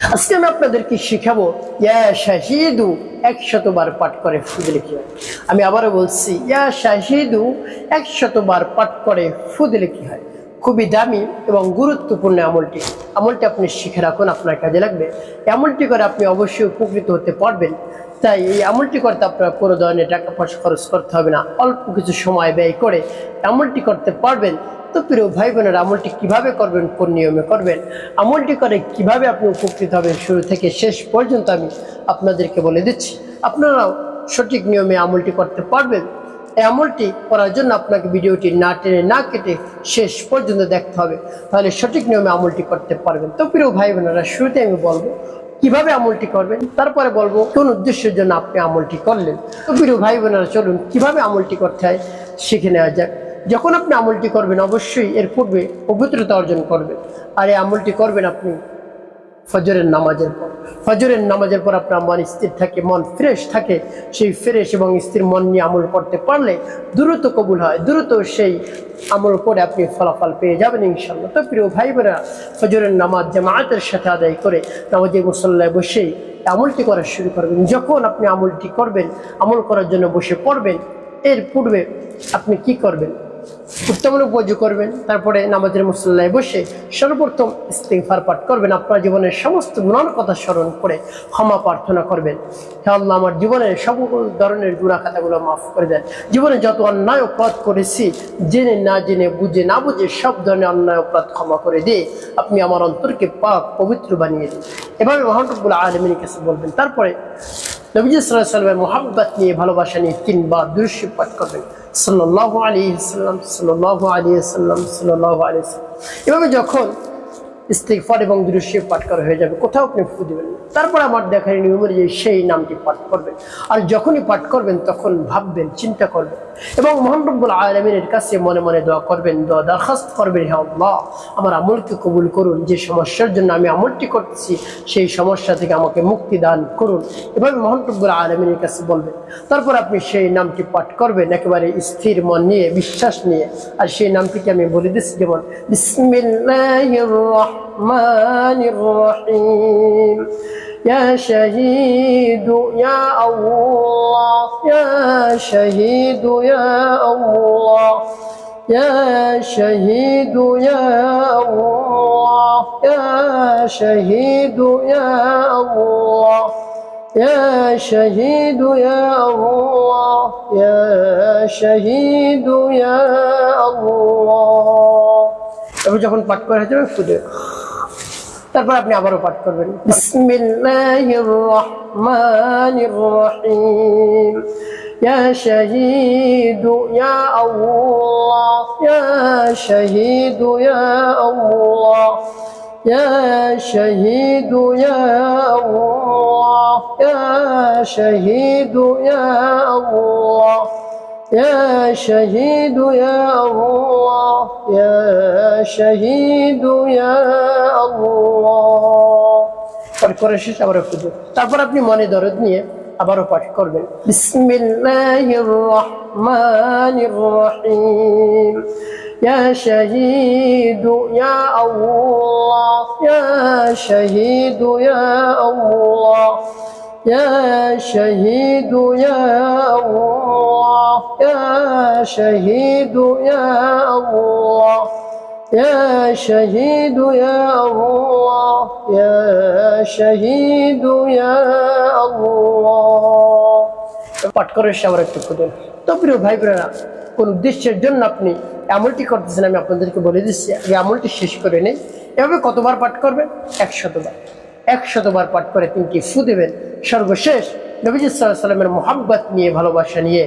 আজকে আমি আপনাদেরকে শিখাবো, ইয়া শাহিদু একশতবার পাঠ করে ফুদলে হয়। আমি আবারও বলছি, ইয়া শাহিদু একশতবার পাঠ করে ফুদলে হয়। খুবই দামি এবং গুরুত্বপূর্ণ আমলটি। আমলটি আপনি শিখে রাখুন, আপনার কাজে লাগবে। আমলটি করে আপনি অবশ্যই উপকৃত হতে পারবেন। তাই এই আমলটি করতে আপনার কোনো ধরনের টাকা পয়সা খরচ করতে হবে না। অল্প কিছু সময় ব্যয় করে আমলটি করতে পারবেন। তো প্রিয় ভাই বোনের আমলটি কীভাবে করবেন, কোন নিয়মে করবেন, আমলটি করে কীভাবে আপনি উপকৃত হবেন, শুরু থেকে শেষ পর্যন্ত আমি আপনাদেরকে বলে দিচ্ছি। আপনারাও সঠিক নিয়মে আমলটি করতে পারবেন। এই আমলটি করার জন্য আপনাকে ভিডিওটি না টেনে না কেটে শেষ পর্যন্ত দেখতে হবে। তাহলে সঠিক নিয়মে আমলটি করতে পারবেন। তো প্রিয় ভাই বোনেরা শুরুতে আমি বলব কীভাবে আমলটি করবেন, তারপরে বলব কোন উদ্দেশ্যের জন্য আপনি আমলটি করলেন। তো প্রিয় ভাই বোনেরা চলুন কীভাবে আমলটি করতে হয়, শিখে নেওয়া যাক। যখন আপনি আমলটি করবেন, অবশ্যই এর পূর্বে পবিত্রতা অর্জন করবেন। আর এই আমলটি করবেন আপনি ফজরের নামাজের পর। ফজরের নামাজের পর আপনার মন স্থির থাকে, মন ফ্রেশ থাকে। সেই ফ্রেশ এবং স্থির মন নিয়ে আমল করতে পারলে দ্রুত কবুল হয়, দ্রুত সেই আমল করে আপনি ফলাফল পেয়ে যাবেন ইনশাল্লাহ তো প্রিয় ভাই বোনেরা ফজরের নামাজ জামায়াতের সাথে আদায় করে নামাজে মুসল্লায় বসেই আমলটি করা শুরু করবেন। যখন আপনি আমলটি করবেন, আমল করার জন্য বসে পড়বেন, এর পূর্বে আপনি কি করবেন? উত্তম উপযোগ করবেন, তারপরে নামাজের মুসল্লায় বসে সর্বপ্রথম ইস্তিগফার পাঠ করবেন, আপনার জীবনের সমস্ত গুণার কথা স্মরণ করে ক্ষমা প্রার্থনা করবেন। হে আমার জীবনের সকল ধরনের গুণা খাতাগুলো মাফ করে দেন। জীবনে যত অন্যায় অপরাধ করেছি, জেনে না জেনে, বুঝে না বুঝে সব ধরনের অন্যায় অপরাধ ক্ষমা করে দিয়ে আপনি আমার অন্তরকে পাক, পবিত্র বানিয়ে দিন। এভাবে মহানবুল আলমিনের কাছে বলবেন। তারপরে নবীজ সাল্লামের মোহাব্বত নিয়ে ভালোবাসা নিয়ে তিনবার দুরুশি পাঠ করবেন। সাল্লাহ আলী সাল্লাম সাল্লাহ আলী সাল্লাম সাল্লাহ আলী এভাবে যখন ইস্তিগফার এবং দুরুশি পাঠ করা হয়ে যাবে, কোথাও আপনি ফু দেবেন তারপর আমার দেখার নিয়ম অনুযায়ী সেই নামটি পাঠ করবেন। আর যখনই পাঠ করবেন, তখন ভাববেন, চিন্তা করবেন। এবং মোহাম্মবুল আলমিনের কাছে মনে মনে দোয়া করবেন, দোয়া দরখাস্ত করবেন, হে আল্লাহ, আমার আমলকে কবুল করুন। যে সমস্যার জন্য আমি আমলটি করতেছি, সেই সমস্যা থেকে আমাকে মুক্তি দান করুন। এভাবে মোহাম্মবুল আলমিনের কাছে বলবেন। তারপর আপনি সেই নামটি পাঠ করবেন, একেবারে স্থির মন নিয়ে, বিশ্বাস নিয়ে। আর সেই নামটিকে আমি বলে দিচ্ছি, যেমন, বিসমিল্লাহির রহমানির রহিম يا شهيد يا الله يا شهيد يا الله يا شهيد يا الله يا شهيد يا الله يا شهيد يا الله يا شهيد يا الله এবার যখন পাঠ করা হয়ে যাবে ফুটে তারপর আপনি আবারও পাঠ করবেন বিসমিল্লাহির রহমানির রহিম يا شهيد يا الله يا شهيد يا الله يا شهيد يا الله يا شهيد يا الله يا شهيد يا الله يا شهيد يا الله পাঠ করে শেষ আবারও পুজো তারপর আপনি মনে দরদ নিয়ে আবারও পাঠ করবেন বিসমিল্লাহির রহমানির রহিম يا شهيد يا الله يا شهيد يا الله يا شهيد يا الله يا شهيد يا الله يا شهيد يا الله يا شهيد يا الله পাঠ করে এসে আবার একটু খুঁজুন তো প্রিয় ভাই বোনেরা কোন উদ্দেশ্যের জন্য আপনি আমলটি করতেছেন আমি আপনাদেরকে বলে দিচ্ছি আগে আমলটি শেষ করে নেই এভাবে কতবার পাঠ করবেন একশতবার একশতবার পাঠ করে তিনটি ফু দেবেন সর্বশেষ নবীজ সাল্লাহ সাল্লামের মোহাব্বত নিয়ে ভালোবাসা নিয়ে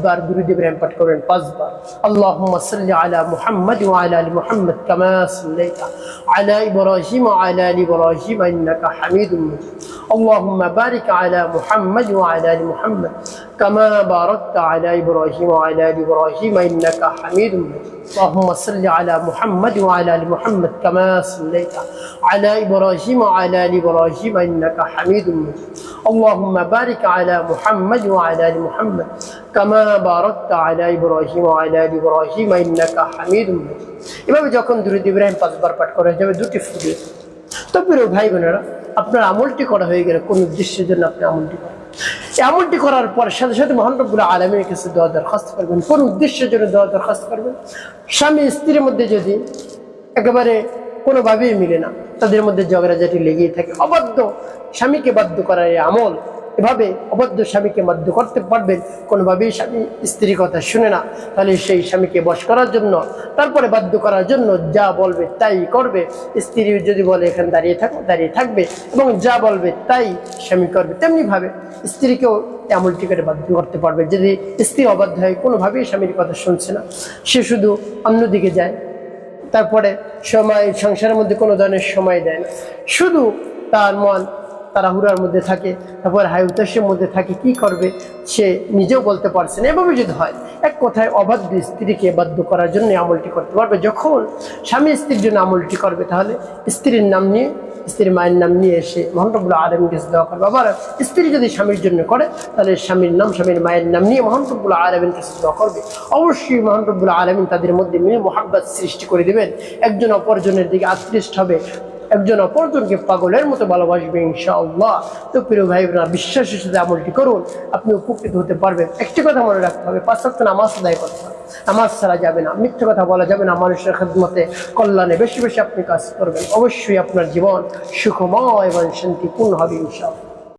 بار درود ابراہیم پٹھ کرو پاس بار اللهم صل على محمد وعلى آل محمد كما صليت على إبراهيم وعلى آل إبراهيم إنك حميد مجيد. اللهم بارك على محمد وعلى آل محمد. كما باركت على ابراهيم وعلى ال ابراهيم انك حميد مجيد اللهم صل على محمد وعلى ال محمد كما صليت على ابراهيم وعلى ال ابراهيم انك حميد مجيد اللهم بارك على محمد وعلى ال محمد كما باركت على ابراهيم وعلى ال ابراهيم انك حميد مجيد এভাবে যখন দুরুদ ইব্রাহিম পাঁচবার পাঠ করা যাবে দুটি ফুটে তো প্রিয় ভাই বোনেরা আপনার আমলটি করা হয়ে গেলে কোন উদ্দেশ্যের জন্য আপনি আমলটি করেন এই আমলটি করার পর সাথে সাথে মহানবুল্লাহ আলমীর কাছে দেওয়া দরখাস্ত করবেন। কোন উদ্দেশ্যের জন্য দেওয়া দরখাস্ত করবেন? স্বামী স্ত্রীর মধ্যে যদি একেবারে কোনোভাবেই মিলে না, তাদের মধ্যে ঝগড়াঝাটি লেগেই থাকে, অবাধ্য স্বামীকে বাধ্য করার আমল, এভাবে অবাধ্য স্বামীকে বাধ্য করতে পারবেন, কোনোভাবেই স্বামী স্ত্রীর কথা শুনে না, তাহলে সেই স্বামীকে বশ করার জন্য, তারপরে বাধ্য করার জন্য যা বলবে তাই করবে। স্ত্রী যদি বলে, এখানে দাঁড়িয়ে থাকো, দাঁড়িয়ে থাকবে এবং যা বলবে তাই স্বামী করবে, তেমনিভাবে স্ত্রীকেও আমলটি করে বাধ্য করতে পারবে যদি স্ত্রী অবাধ্য হয়, কোনোভাবেই স্বামীর কথা শুনছে না। সে শুধু অন্যদিকে যায়। তারপরে সময়, সংসারের মধ্যে কোনো ধরনের সময় দেয় না। শুধু তার মন তাড়াহুড়ার মধ্যে থাকে, তারপর হাই উত্তাসের মধ্যে থাকে, কি করবে সে নিজেও বলতে পারছে না। এভাবে যদি হয়, এক কথায় অবাধ্য স্ত্রীকে বাধ্য করার জন্য আমলটি করতে পারবে। যখন স্বামী স্ত্রীর জন্য আমলটি করবে, তাহলে স্ত্রীর নাম নিয়ে স্ত্রীর মায়ের নাম নিয়ে এসে মহানবুল্লাহ আলমীর কাছে দেওয়া করবে। আবার স্ত্রী যদি স্বামীর জন্য করে, তাহলে স্বামীর নাম স্বামীর মায়ের নাম নিয়ে মহানবুল্লাহ আলমীর কাছে দেওয়া করবে। অবশ্যই মহানবুল্লাহ আলমিন তাদের মধ্যে মিল মোহাব্বত সৃষ্টি করে দেবেন। একজন অপরজনের দিকে আকৃষ্ট হবে। একজন অপরজনকে পাগলের মতো ভালোবাসবে ইনশাআল্লাহ। তো প্রিয় ভাই বোনেরা বিশ্বাসের সাথে আমলটি করুন। আপনি উপকৃত হতে পারবেন। একটি কথা মনে রাখতে হবে সপ্তাহ নামাজ আদায় করতে হবে। নামাজ ছাড়া যাবে না। মিথ্যে কথা বলা যাবে না মানুষের খেদমতে। কল্যাণে বেশি বেশি আপনি কাজ করবেন। অবশ্যই আপনার জীবন সুখময় এবং শান্তিপূর্ণ হবে ইনশাআল্লাহ।